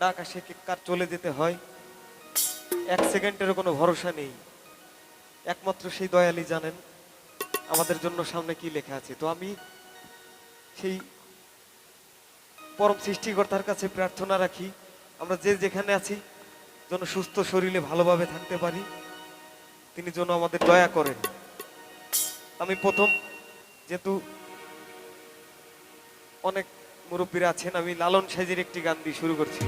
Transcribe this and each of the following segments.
আকাশে কি কার চলে যেতে হয়? এক সেকেন্ডেরও কোনো ভরসা নেই। একমাত্র সেই দয়ালি জানেন আমাদের জন্য সামনে কি লেখা আছে। তো আমি সেই পরম সৃষ্টিকর্তার কাছে প্রার্থনা রাখি, আমরা যে যেখানে আছি যেন সুস্থ শরীরে ভালোভাবে থাকতে পারি, তিনি যেন আমাদের দয়া করেন। আমি প্রথম যেহেতু অনেক মুরব্বীরা আছেন, আমি লালন সাইজের একটি গান দিয়ে শুরু করছি।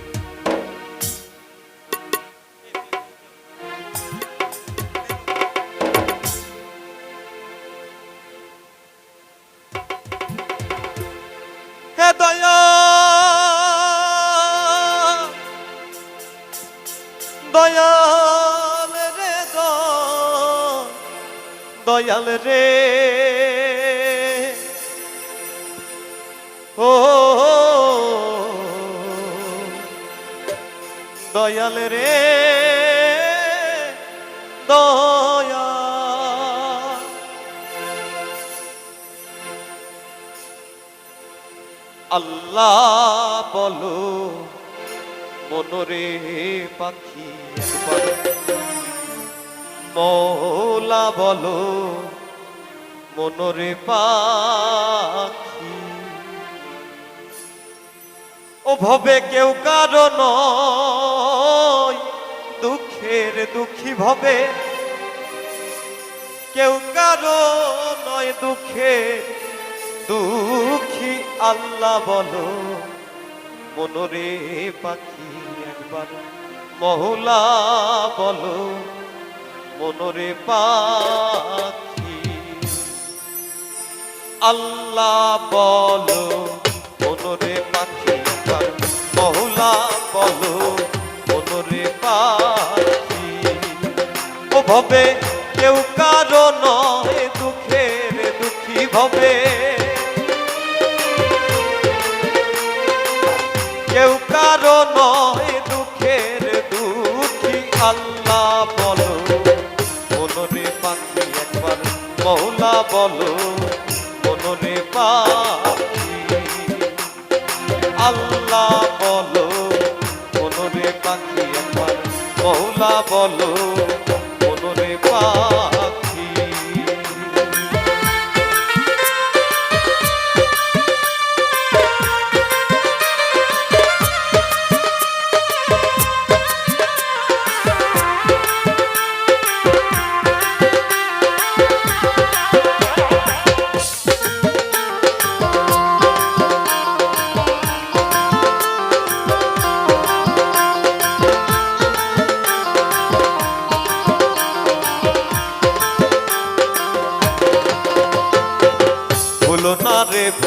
দয়াল রে দয়াল রে। ও দয়াল রে দয়া আল্লাহ বলো, মনরে পাখি মৌলা বলো, মনরে পাখি। ও ভবে কেউ কারণ দুঃখের দুঃখী ভবে। কেউ কারও নয় দুঃখের দুঃখী আল্লাহ বলো, মনরে পাখি একবার, মহলা বলো, মনরে পাখি। আল্লাহ বলো। ভবে কেউ কারও নয় দুঃখের দুঃখী ভবে কেউ কারও নয় দুঃখের দুঃখী, আল্লাহ বলো। মনরে পাখি একবার, মৌলা বলো। মনরে পাখি, আল্লাহ বলো। মনরে পাখি একবার, মৌলা বলো। মনরে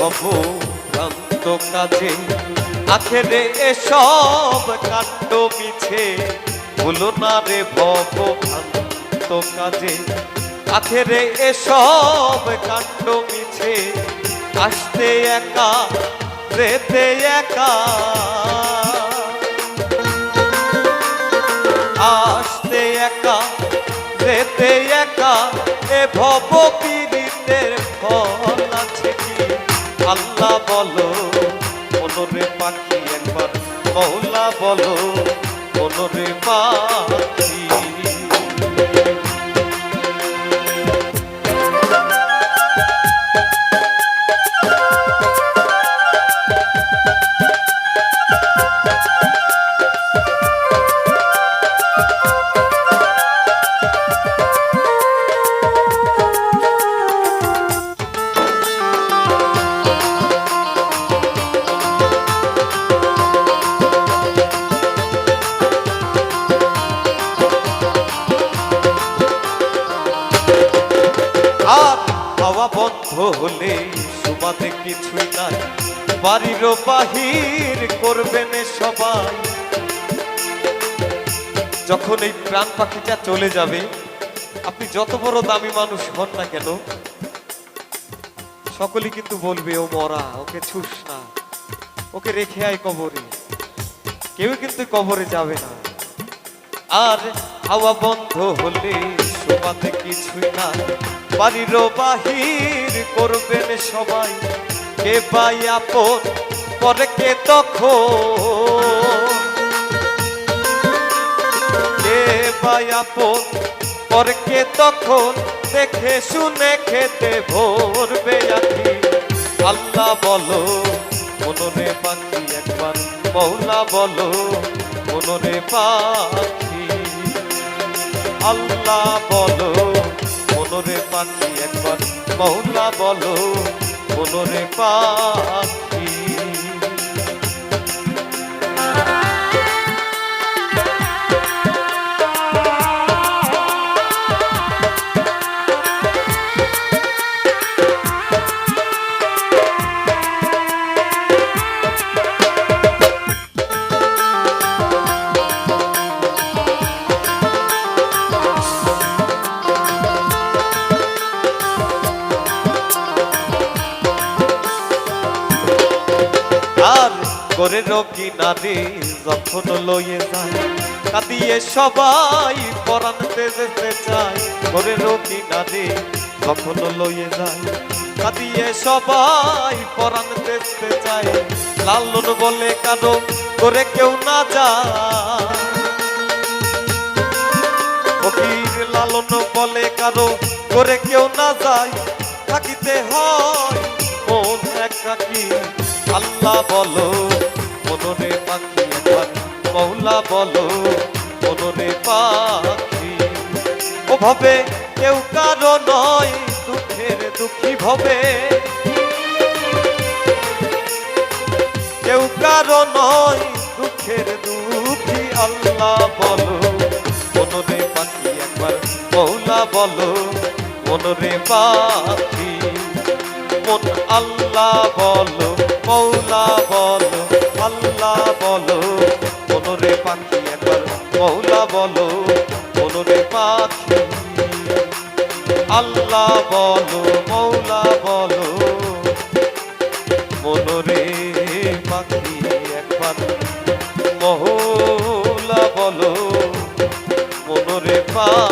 ভ্রান্ত কাজে আখেরে এসব কাণ্ড মিছে হলো না রে ভব ভ্রান্ত কাজে। আখেরে এসব কাণ্ড মিছে, আসতে একা রেতে একা। আসতে একা, যেতে একা, এ ভব মনরে পাখি একবার মৌলা বলো বলো রে পাখি। হলে সুবাদে কিছুই নাই। বাড়ির বাহির করবেন সবাই। যখন এই প্রাণ পাখিটা চলে যাবে, আপনি যত বড় দামি মানুষ হন না কেন সকলেই কিন্তু বলবে, ও মরা, ওকে ছুস না, ওকে রেখে আয় কবরে। কেউ কিন্তু কবরে যাবে না। আর হাওয়া বন্ধ হলে শোভাতে কিছুই না বাড়ির বাহির করবেন সবাই। কে পাই আপন, পরে কে তখন? কে পাই আপন, পরে কে তখন? দেখে শুনে খেতে ভরবে আখি। আল্লাহ বলো, মনরে পাখি একবার, মৌলা বলো, মনরে পাখি। আল্লাহ বলো মৌলা বলো বলো রে আর করে রকি নারী যখন লইয়ে যায়, কাঁদিয়ে সবাই পরানতে যেতে চায়। করে রকি নারী যখন লইয়ে যায়, কাঁদিয়ে সবাই পরানতে যেতে চায়। লালন বলে কারও করে কেউ না যায়। লালন বলে কারও করে কেউ না যায়। থাকিতে হয় মন একাকি, আল্লাহ বলো মনরে পাখি আমার মৌলা বলো মনরে পাখি। ও ভাবে, কেউ কারও নয়, দুঃখের দুঃখী ভবে। কেউ কারও নয় মনরে পাখি একবার। মহলা বলো মনরে পা